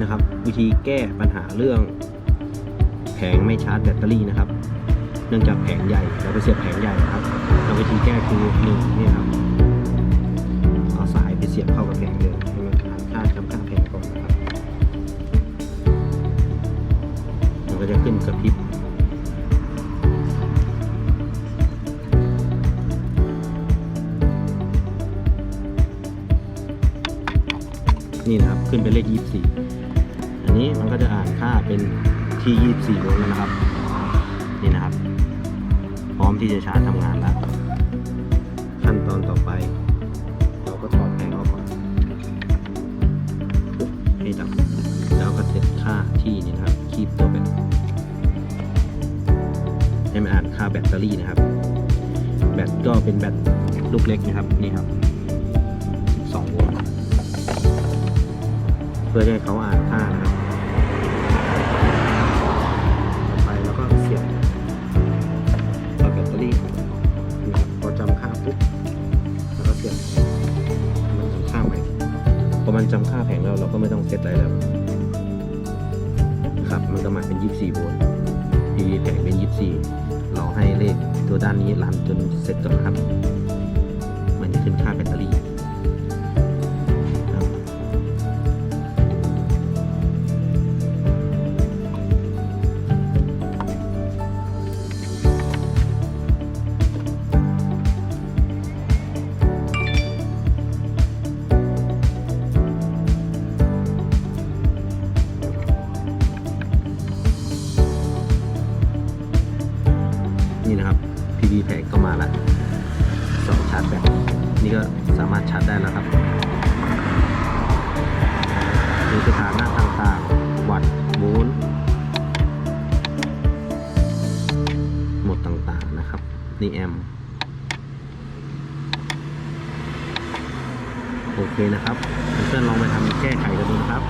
นะครับ วิธีแก้ปัญหาเรื่อง แผงไม่ชาร์จแบตเตอรี่นะครับ เนื่องจากแผงใหญ่เราไปเสียบแผงใหญ่นะครับเราวิธีแก้คือหนึ่งนี่ครับเอาสายไปเสียบเข้ากับแผงเลยให้มันอ่านค่าจำค่าแผงก่อนนะครับมันก็จะขึ้นกระพริบนี่นะครับ ขึ้นเป็นเลข 24 นนี้มันก็จะอ่านค่าเป็นที่ 24โวลต์แล้วนะครับ นี่นะครับ พร้อมที่จะชาร์จทำงานแล้ว ขั้นตอนต่อไป เราก็ถอดแผงออกก่อนให้ดับแล้วก็เซตค่าที่นี่นะครับ คีบตัวแบตให้มันอ่านค่าแบตเตอรี่นะครับ แบตก็เป็นแบตลูกเล็กนะครับ นี่ครับ2โวลต์เพื่อให้เขาอ่านค่า อมันจำค่าแผงแล้วเราก็ไม่ต้องเซตอะไรแล้ว ครับมันก็มาเป็น 24โวลต์ PV แผงเป็น 24 เราให้เลขตัวด้านนี้รันจนเสร็จก่อนครับ มันจะขึ้นค่าแบตเตอรี่ นี่นะครับ PV แผงก็มาล้วสองชาร์จแบตนี่ก็สามารถชาร์จได้แล้วครับมีสถานะต่างๆ วัตต์โวลต์หมดต่างๆนะครับ นี่แอมโอเคนะครับเพื่อนลองไปทำแก้ไขกันดูนะครับ